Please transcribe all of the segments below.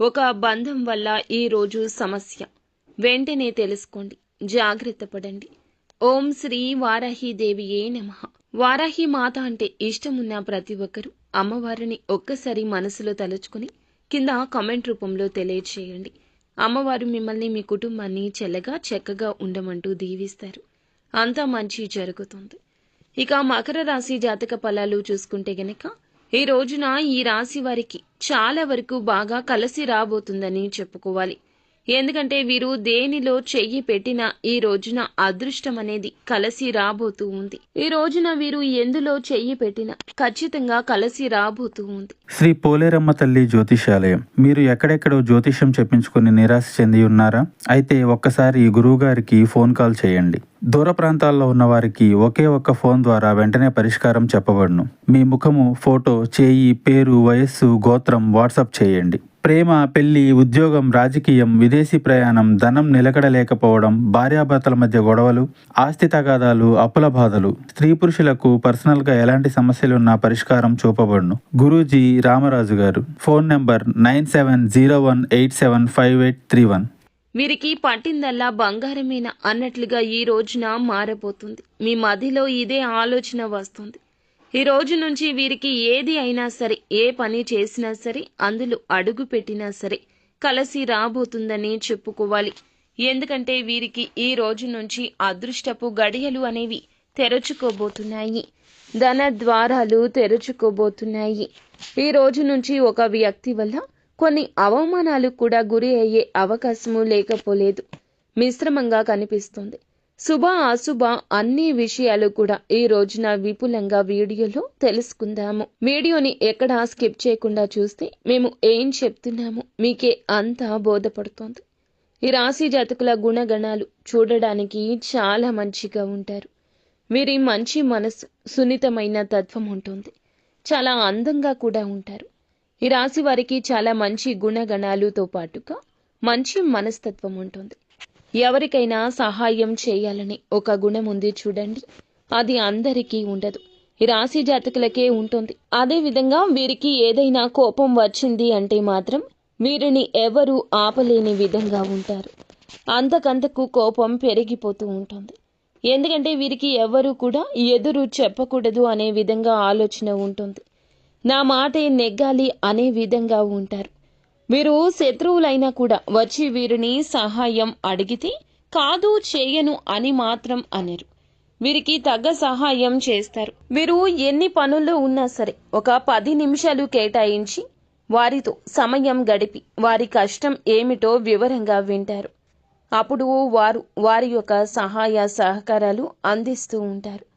ఒక బంధం వల్ల ఈరోజు సమస్య. వెంటనే తెలుసుకోండి. జాగ్రత్త పడండి. ఓం శ్రీ వారాహి ఏ నమ. వారాహి మాత అంటే ఇష్టమున్న ప్రతి ఒక్కరూ అమ్మవారిని ఒక్కసారి మనసులో తలుచుకుని కింద కామెంట్ రూపంలో తెలియచేయండి. అమ్మవారు మిమ్మల్ని మీ కుటుంబాన్ని చెల్లగా చక్కగా ఉండమంటూ దీవిస్తారు. అంతా మంచి జరుగుతుంది. ఇక మకర రాశి జాతక ఫలాలు చూసుకుంటే గనక ఈ రోజున ఈ రాశి వారికి చాలా వరకు బాగా కలిసి రాబోతుందని చెప్పుకోవాలి. ఎందుకంటే వీరు దేనిలో చెయ్యి పెట్టినా ఈ రోజున అదృష్టం అనేది కలసి రాబోతూ ఉంది. ఈ రోజున వీరు ఎందులో చెయ్యి పెట్టినా ఖచ్చితంగా కలసి రాబోతూ ఉంది. శ్రీ పోలేరమ్మ తల్లి జ్యోతిషాలయం. మీరు ఎక్కడెక్కడో జ్యోతిష్యం చెప్పించుకుని నిరాశ చెంది ఉన్నారా? అయితే ఒక్కసారి గురువు గారికి ఫోన్ కాల్ చేయండి. దూర ప్రాంతాల్లో ఉన్న వారికి ఒకే ఒక్క ఫోన్ ద్వారా వెంటనే పరిష్కారం చెప్పబడును. మీ ముఖము ఫోటో చేయి పేరు వయస్సు గోత్రం వాట్సాప్ చేయండి. ప్రేమ పెళ్ళి ఉద్యోగం రాజకీయం విదేశీ ప్రయాణం ధనం నిలకడలేకపోవడం భార్యాభర్తల మధ్య గొడవలు ఆస్తి తగాదాలు అప్పుల బాధలు స్త్రీ పురుషులకు పర్సనల్గా ఎలాంటి సమస్యలున్నా పరిష్కారం చూపబడును. Guruji Ramaraju garu. Phone number nine seven zero one eight seven five eight three one. వీరికి పట్టిందల్లా బంగారమేన అన్నట్లుగా ఈ రోజున మారబోతుంది. మీ మదిలో ఇదే ఆలోచన వస్తుంది. ఈ రోజు నుంచి వీరికి ఏది అయినా సరే ఏ పని చేసినా సరే అందులో అడుగు పెట్టినా సరే కలసి రాబోతుందని చెప్పుకోవాలి. ఎందుకంటే వీరికి ఈ రోజు నుంచి అదృష్టపు గడియలు అనేవి తెరుచుకోబోతున్నాయి. ధన ద్వారాలు తెరుచుకోబోతున్నాయి. ఈ రోజు నుంచి ఒక వ్యక్తి వల్ల కొన్ని అవమానాలు కూడా గురి అయ్యే అవకాశము లేకపోలేదు. మిశ్రమంగా కనిపిస్తుంది. శుభ అశుభ అన్ని విషయాలు కూడా ఈ రోజున విపులంగా వీడియోలో తెలుసుకుందాము. వీడియోని ఎక్కడా స్కిప్ చేయకుండా చూస్తే మేము ఏం చెప్తున్నాము? మీకే అంతా బోధపడుతోంది. ఈ రాశి జాతకుల గుణగణాలు చూడడానికి చాలా మంచిగా ఉంటారు. వీరి మంచి మనసు సున్నితమైన తత్వం ఉంటుంది. చాలా అందంగా కూడా ఉంటారు. ఈ రాశి వారికి చాలా మంచి గుణగణాలతో పాటుగా మంచి మనస్తత్వం ఉంటుంది. ఎవరికైనా సహాయం చేయాలని ఒక గుణం ఉంది చూడండి. అది అందరికీ ఉండదు. ఈ రాశి జాతకులకే ఉంటుంది. అదే విధంగా వీరికి ఏదైనా కోపం వచ్చింది అంటే మాత్రం వీరిని ఎవరు ఆపలేని విధంగా ఉంటారు. అంతకంతకు కోపం పెరిగిపోతూ ఉంటుంది. ఎందుకంటే వీరికి ఎవరు కూడా ఎదురు చెప్పకూడదు అనే విధంగా ఆలోచన ఉంటుంది. నా మాటే నెగ్గాలి అనే విధంగా ఉంటారు. వీరు శత్రువులైనా కూడా వచ్చి వీరిని సహాయం అడిగితే కాదు చేయను అని మాత్రం అనరు. వీరికి తగ్గ సహాయం చేస్తారు. వీరు ఎన్ని పనుల్లో ఉన్నా సరే ఒక పది నిమిషాలు కేటాయించి వారితో సమయం గడిపి వారి కష్టం ఏమిటో వివరంగా వింటారు. అప్పుడు వారు వారి యొక్క సహాయ సహకారాలు అందిస్తూ ఉంటారు.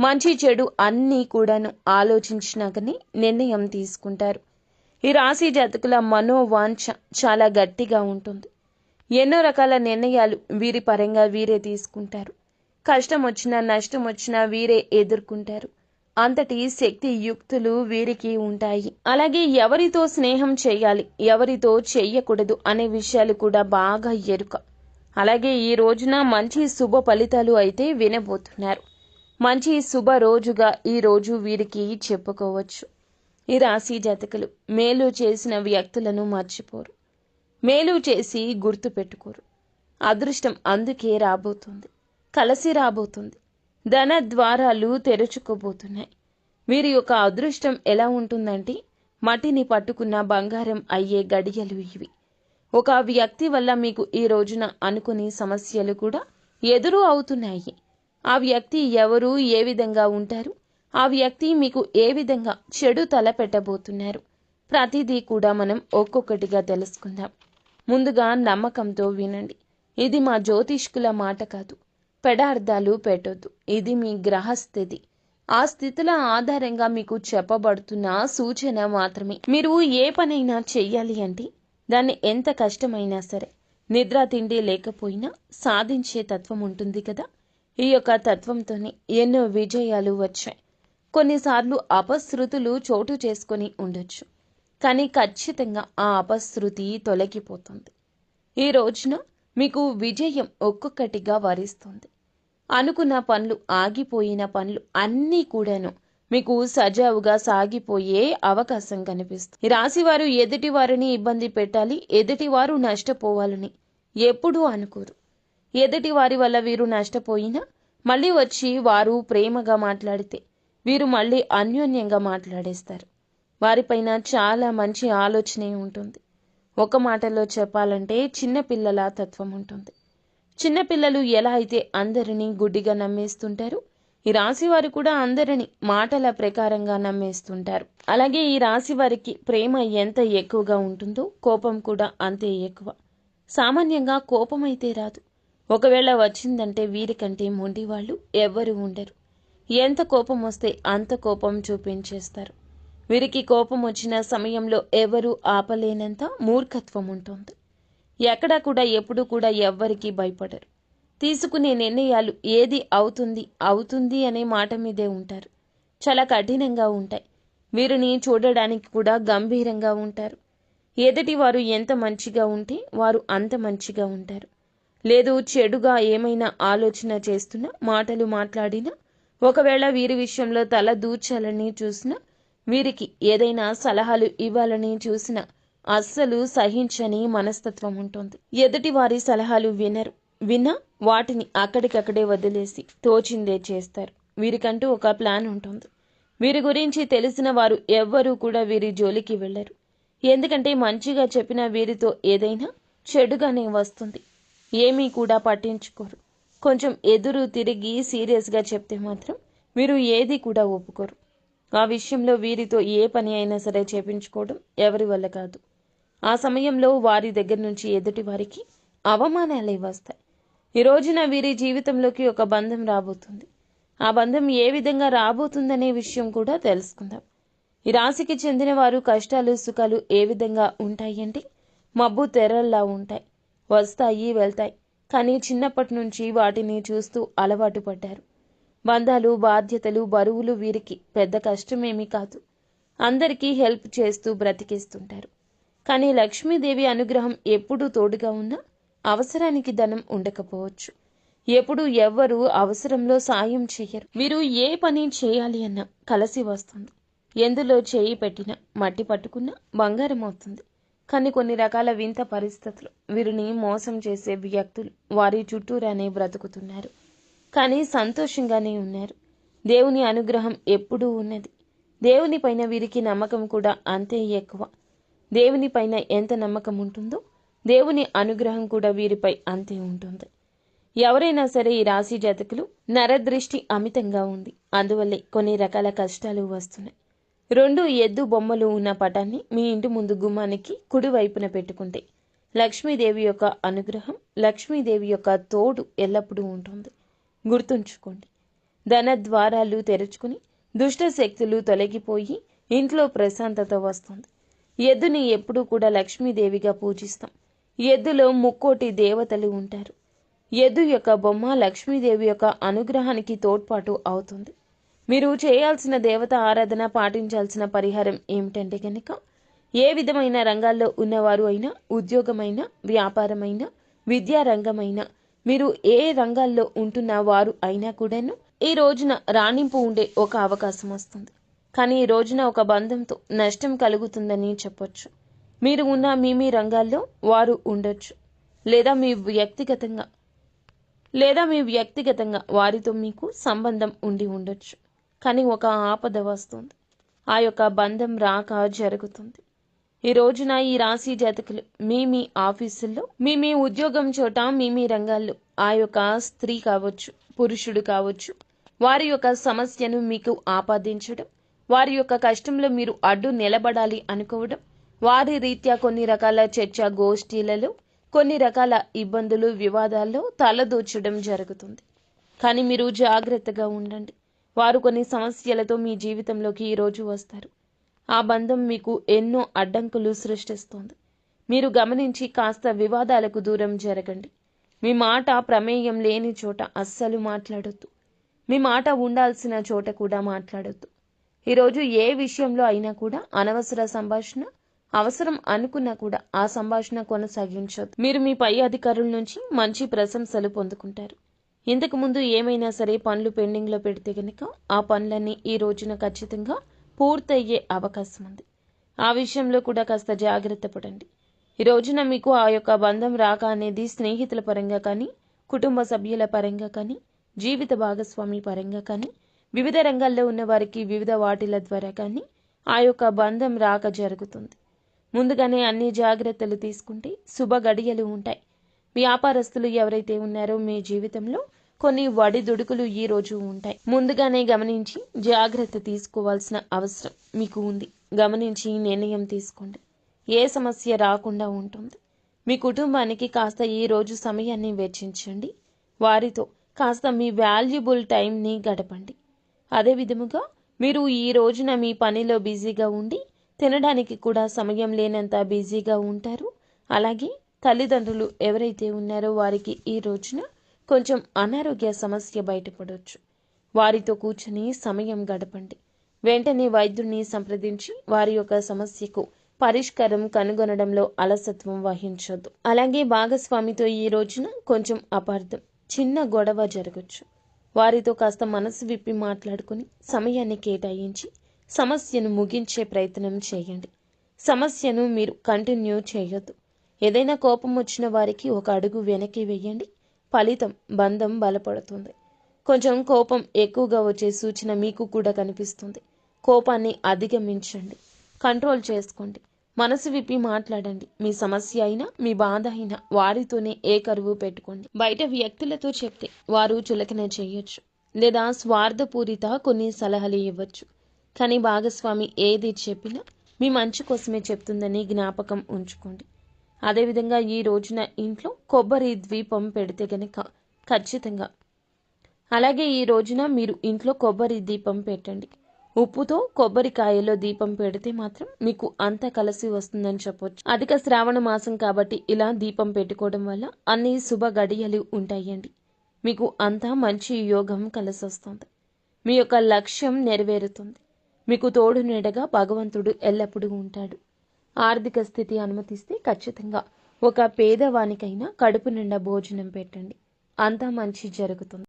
మంచి చెడు అన్నీ కూడాను ఆలోచించినాకనే నిర్ణయం తీసుకుంటారు. ఈ రాశి జాతకుల మనోవాంఛ చాలా గట్టిగా ఉంటుంది. ఎన్నో రకాల నిర్ణయాలు వీరి పరంగా వీరే తీసుకుంటారు. కష్టం వచ్చినా నష్టం వచ్చినా వీరే ఎదుర్కొంటారు. అంతటి శక్తి యుక్తులు వీరికి ఉంటాయి. అలాగే ఎవరితో స్నేహం చేయాలి ఎవరితో చెయ్యకూడదు అనే విషయాలు కూడా బాగా ఎరుక. అలాగే ఈ రోజున మంచి శుభ ఫలితాలు అయితే వినబోతున్నారు. మంచి శుభ రోజుగా ఈ రోజు వీరికి చెప్పుకోవచ్చు. ఈ రాశి జాతకులు మేలు చేసిన వ్యక్తులను మర్చిపోరు. మేలు చేసి గుర్తు పెట్టుకోరు. అదృష్టం అందుకే రాబోతుంది. కలసి రాబోతుంది. ధన ద్వారాలు తెరుచుకోబోతున్నాయి. వీరి యొక్క అదృష్టం ఎలా ఉంటుందంటే మట్టిని పట్టుకున్న బంగారం అయ్యే గడియలు ఇవి. ఒక వ్యక్తి వల్ల మీకు ఈ రోజున అనుకుని సమస్యలు కూడా ఎదురు అవుతున్నాయి. ఆ వ్యక్తి ఎవరు ఏ విధంగా ఉంటారు? ఆ వ్యక్తి మీకు ఏ విధంగా చెడు తల పెట్టబోతున్నారు? ప్రతిదీ కూడా మనం ఒక్కొక్కటిగా తెలుసుకుందాం. ముందుగా నమ్మకంతో వినండి. ఇది మా జ్యోతిష్కుల మాట కాదు. పెడార్థాలు పెట్టొద్దు. ఇది మీ గ్రహస్థితి. ఆ స్థితుల ఆధారంగా మీకు చెప్పబడుతున్న సూచన మాత్రమే. మీరు ఏ పనైనా చెయ్యాలి అంటే దాన్ని ఎంత కష్టమైనా సరే. నిద్ర తిండి లేకపోయినా సాధించే తత్వం ఉంటుంది కదా. ఈ యొక్క తత్వంతోనే ఎన్నో విజయాలు వచ్చాయి. కొన్నిసార్లు అపశృతులు చోటు చేసుకొని ఉండొచ్చు. కానీ ఖచ్చితంగా ఆ అపశృతి తొలగిపోతుంది. ఈ రోజున మీకు విజయం ఒక్కొక్కటిగా వరిస్తుంది. అనుకున్న పనులు ఆగిపోయిన పనులు అన్నీ కూడాను మీకు సజావుగా సాగిపోయే అవకాశం కనిపిస్తుంది. రాశివారు ఎదుటివారిని ఎదుటి వారిని ఇబ్బంది పెట్టాలి ఎదుటివారు నష్టపోవాలని ఎప్పుడూ అనుకోరు. ఎదుటి వారి వల్ల వీరు నష్టపోయినా మళ్ళీ వచ్చి వారు ప్రేమగా మాట్లాడితే వీరు మళ్ళీ అన్యోన్యంగా మాట్లాడేస్తారు. వారిపైన చాలా మంచి ఆలోచనే ఉంటుంది. ఒక మాటలో చెప్పాలంటే చిన్నపిల్లల తత్వం ఉంటుంది. చిన్నపిల్లలు ఎలా అయితే అందరినీ గుడ్డిగా నమ్మేస్తుంటారు ఈ రాశి వారు కూడా అందరిని మాటల ప్రకారంగా నమ్మేస్తుంటారు. అలాగే ఈ రాశి వారికి ప్రేమ ఎంత ఎక్కువగా ఉంటుందో కోపం కూడా అంతే ఎక్కువ. సామాన్యంగా కోపం అయితే రాదు. ఒకవేళ వచ్చిందంటే వీరికంటే మొండి వాళ్ళు ఎవ్వరు ఉండరు. ఎంత కోపం వస్తే అంత కోపం చూపించేస్తారు. వీరికి కోపం వచ్చిన సమయంలో ఎవరు ఆపలేనంత మూర్ఖత్వం ఉంటుంది. ఎక్కడా కూడా ఎప్పుడు కూడా ఎవ్వరికీ భయపడరు. తీసుకునే నిర్ణయాలు ఏది అవుతుంది అవుతుంది అనే మాట మీదే ఉంటారు. చాలా కఠినంగా ఉంటాయి. వీరిని చూడడానికి కూడా గంభీరంగా ఉంటారు. ఎదుటి వారు ఎంత మంచిగా ఉంటే వారు అంత మంచిగా ఉంటారు. లేదు చెడుగా ఏమైనా ఆలోచన చేస్తున్నా మాటలు మాట్లాడినా ఒకవేళ వీరి విషయంలో తల దూచాలని చూసినా వీరికి ఏదైనా సలహాలు ఇవ్వాలని చూసినా అస్సలు సహించని మనస్తత్వం ఉంటుంది. ఎదుటి వారి సలహాలు వినరు. విన్నా వాటిని అక్కడికక్కడే వదిలేసి తోచిందే చేస్తారు. వీరికంటూ ఒక ప్లాన్ ఉంటుంది. వీరి గురించి తెలిసిన వారు ఎవ్వరూ కూడా వీరి జోలికి వెళ్ళరు. ఎందుకంటే మంచిగా చెప్పిన వీరితో ఏదైనా చెడుగానే వస్తుంది. ఏమీ కూడా పట్టించుకోరు. కొంచెం ఎదురు తిరిగి సీరియస్గా చెప్తే మాత్రం వీరు ఏది కూడా ఒప్పుకోరు. ఆ విషయంలో వీరితో ఏ పని అయినా సరే చేపించుకోవడం ఎవరి వల్ల కాదు. ఆ సమయంలో వారి దగ్గర నుంచి ఎదుటి వారికి అవమానాలే వస్తాయి. ఈ రోజున వీరి జీవితంలోకి ఒక బంధం రాబోతుంది. ఆ బంధం ఏ విధంగా రాబోతుందనే విషయం కూడా తెలుసుకుందాం. ఈ రాశికి చెందిన వారు కష్టాలు సుఖాలు ఏ విధంగా ఉంటాయి అంటే మబ్బు తెరల్లా ఉంటాయి. వస్తాయి వెళ్తాయి. కానీ చిన్నప్పటి నుంచి వాటిని చూస్తూ అలవాటు పడ్డారు. బంధాలు బాధ్యతలు బరువులు వీరికి పెద్ద కష్టమేమీ కాదు. అందరికీ హెల్ప్ చేస్తూ బ్రతికేస్తుంటారు. కానీ లక్ష్మీదేవి అనుగ్రహం ఎప్పుడూ తోడుగా ఉన్నా అవసరానికి ధనం ఉండకపోవచ్చు. ఎప్పుడు ఎవ్వరూ అవసరంలో సాయం చెయ్యరు. వీరు ఏ పని చేయాలి అన్నా కలిసి వస్తుంది. ఎందులో చేయి పెట్టినా మట్టి పట్టుకున్నా బంగారం అవుతుంది కానీ కొన్ని రకాల వింత పరిస్థితులు. వీరిని మోసం చేసే వ్యక్తులు. వారి చుట్టూరానే బ్రతుకుతున్నారు. కానీ సంతోషంగానే ఉన్నారు. దేవుని అనుగ్రహం ఎప్పుడూ ఉన్నది. దేవుని పైన వీరికి నమ్మకం కూడా అంతే ఎక్కువ. దేవుని పైన ఎంత నమ్మకం ఉంటుందో దేవుని అనుగ్రహం కూడా వీరిపై అంతే ఉంటుంది. ఎవరైనా సరే ఈ రాశి జాతకులు నరదృష్టి అమితంగా ఉంది. అందువల్లే కొన్ని రకాల కష్టాలు వస్తున్నాయి. రెండు ఎద్దు బొమ్మలు ఉన్న పటాన్ని మీ ఇంటి ముందు గుమ్మానికి కుడివైపున పెట్టుకుంటే లక్ష్మీదేవి యొక్క అనుగ్రహం లక్ష్మీదేవి యొక్క తోడు ఎల్లప్పుడూ ఉంటుంది. గుర్తుంచుకోండి. ధన ద్వారాలు తెరుచుకుని దుష్ట శక్తులు తొలగిపోయి ఇంట్లో ప్రశాంతత వస్తుంది. ఎద్దుని ఎప్పుడూ కూడా లక్ష్మీదేవిగా పూజిస్తాం. ఎద్దులో ముక్కోటి దేవతలు ఉంటారు. ఎద్దు యొక్క బొమ్మ లక్ష్మీదేవి యొక్క అనుగ్రహానికి తోడ్పాటు అవుతుంది. మీరు చేయాల్సిన దేవత ఆరాధన పాటించాల్సిన పరిహారం ఏమిటంటే కనుక ఏ విధమైన రంగాల్లో ఉన్నవారు అయినా ఉద్యోగమైన వ్యాపారమైన విద్యారంగమైన మీరు ఏ రంగాల్లో ఉంటున్న వారు అయినా కూడాను ఈ రోజున రాణింపు ఉండే ఒక అవకాశం వస్తుంది. కానీ ఈ రోజున ఒక బంధంతో నష్టం కలుగుతుందని చెప్పొచ్చు. మీరు ఉన్న మీ మీ రంగాల్లో వారు ఉండొచ్చు. లేదా మీ వ్యక్తిగతంగా లేదా మీ వ్యక్తిగతంగా వారితో మీకు సంబంధం ఉండి ఉండొచ్చు. కానీ ఒక ఆపద వస్తుంది. ఆ యొక్క బంధం రాక జరుగుతుంది. ఈ రోజున ఈ రాశి జాతకులు మీ మీ ఆఫీసుల్లో మీ మీ ఉద్యోగం చోట మీ మీ రంగాల్లో ఆ యొక్క స్త్రీ కావచ్చు పురుషుడు కావచ్చు వారి యొక్క సమస్యను మీకు ఆపాదించడం వారి యొక్క కష్టంలో మీరు అడ్డు నిలబడాలి అనుకోవడం వారి రీత్యా కొన్ని రకాల చర్చ గోష్ఠీలలో కొన్ని రకాల ఇబ్బందులు వివాదాల్లో తలదూర్చడం జరుగుతుంది. కానీ మీరు జాగ్రత్తగా ఉండండి. వారు కొన్ని సమస్యలతో మీ జీవితంలోకి ఈరోజు వస్తారు. ఆ బంధం మీకు ఎన్నో అడ్డంకులు సృష్టిస్తోంది. మీరు గమనించి కాస్త వివాదాలకు దూరం జరగండి. మీ మాట ప్రమేయం లేని చోట అస్సలు మాట్లాడొద్దు. మీ మాట ఉండాల్సిన చోట కూడా మాట్లాడొద్దు. ఈరోజు ఏ విషయంలో అయినా కూడా అనవసర సంభాషణ అవసరం అనుకున్నా కూడా ఆ సంభాషణ కొనసాగించదు మీరు మీ పై అధికారుల నుంచి మంచి ప్రశంసలు పొందుకుంటారు. ఇంతకుముందు ఏమైనా సరే పనులు పెండింగ్లో పెడితే కనుక ఆ పనులన్నీ ఈ రోజున ఖచ్చితంగా పూర్తయ్యే అవకాశం ఉంది. ఆ విషయంలో కూడా కాస్త జాగ్రత్త పడండి. ఈ రోజున మీకు ఆ యొక్క బంధం రాక అనేది స్నేహితుల పరంగా కానీ కుటుంబ సభ్యుల పరంగా కానీ జీవిత భాగస్వామి పరంగా కానీ వివిధ రంగాల్లో ఉన్న వారికి వివిధ వాటిల ద్వారా కానీ ఆ యొక్క బంధం రాక జరుగుతుంది. ముందుగానే అన్ని జాగ్రత్తలు తీసుకుంటే శుభ గడియలు ఉంటాయి. వ్యాపారస్తులు ఎవరైతే ఉన్నారో మీ జీవితంలో కొన్ని వడిదుడుకులు ఈ రోజు ఉంటాయి. ముందుగానే గమనించి జాగ్రత్త తీసుకోవాల్సిన అవసరం మీకు ఉంది. గమనించి నిర్ణయం తీసుకోండి. ఏ సమస్య రాకుండా ఉంటుంది. మీ కుటుంబానికి కాస్త ఈ రోజు సమయాన్ని వెచ్చించండి. వారితో కాస్త మీ వాల్యుబుల్ టైంని గడపండి. అదే విధముగా మీరు ఈ రోజున మీ పనిలో బిజీగా ఉండి తినడానికి కూడా సమయం లేనంత బిజీగా ఉంటారు. అలాగే తల్లిదండ్రులు ఎవరైతే ఉన్నారో వారికి ఈ రోజున కొంచెం అనారోగ్య సమస్య బయటపడవచ్చు వారితో కూర్చొని సమయం గడపండి. వెంటనే వైద్యుడిని సంప్రదించి వారి యొక్క సమస్యకు పరిష్కారం కనుగొనడంలో అలసత్వం వహించొద్దు. అలాగే భాగస్వామితో ఈ రోజున కొంచెం అపార్థం. చిన్న గొడవ జరగచ్చు. వారితో కాస్త మనసు విప్పి మాట్లాడుకుని సమయాన్ని కేటాయించి సమస్యను ముగించే ప్రయత్నం చేయండి. సమస్యను మీరు కంటిన్యూ చేయొద్దు. ఏదైనా కోపం వచ్చిన వారికి ఒక అడుగు వెనక్కి వేయండి. ఫలితం బంధం బలపడుతుంది. కొంచెం కోపం ఎక్కువగా వచ్చే సూచన మీకు కూడా కనిపిస్తుంది. కోపాన్ని అధిగమించండి. కంట్రోల్ చేసుకోండి. మనసు విప్పి మాట్లాడండి. మీ సమస్య అయినా మీ బాధ అయినా వారితోనే ఏ కరువు పెట్టుకోండి. బయట వ్యక్తులతో చెప్తే వారు చులకన చేయొచ్చు. లేదా స్వార్థపూరిత కొన్ని సలహాలు ఇవ్వచ్చు. కానీ భాగస్వామి ఏది చెప్పినా మీ మంచి కోసమే చెప్తుందని జ్ఞాపకం ఉంచుకోండి. అదేవిధంగా ఈ రోజున ఇంట్లో కొబ్బరి ద్వీపం పెడితే గనక ఖచ్చితంగా. అలాగే ఈ రోజున మీరు ఇంట్లో కొబ్బరి దీపం పెట్టండి. ఉప్పుతో కొబ్బరికాయలో దీపం పెడితే మాత్రం మీకు అంత కలిసి వస్తుందని చెప్పొచ్చు. అధిక శ్రావణ మాసం కాబట్టి ఇలా దీపం పెట్టుకోవడం వల్ల అన్ని శుభ గడియలు ఉంటాయండి. మీకు అంతా మంచి యోగం కలిసి వస్తుంది మీ యొక్క లక్ష్యం నెరవేరుతుంది. మీకు తోడు నీడగా భగవంతుడు ఎల్లప్పుడూ ఉంటాడు. ఆర్థిక స్థితి అనుమతిస్తే ఖచ్చితంగా ఒక పేదవానికైనా కడుపు నిండా భోజనం పెట్టండి. అంతా మంచి జరుగుతుంది.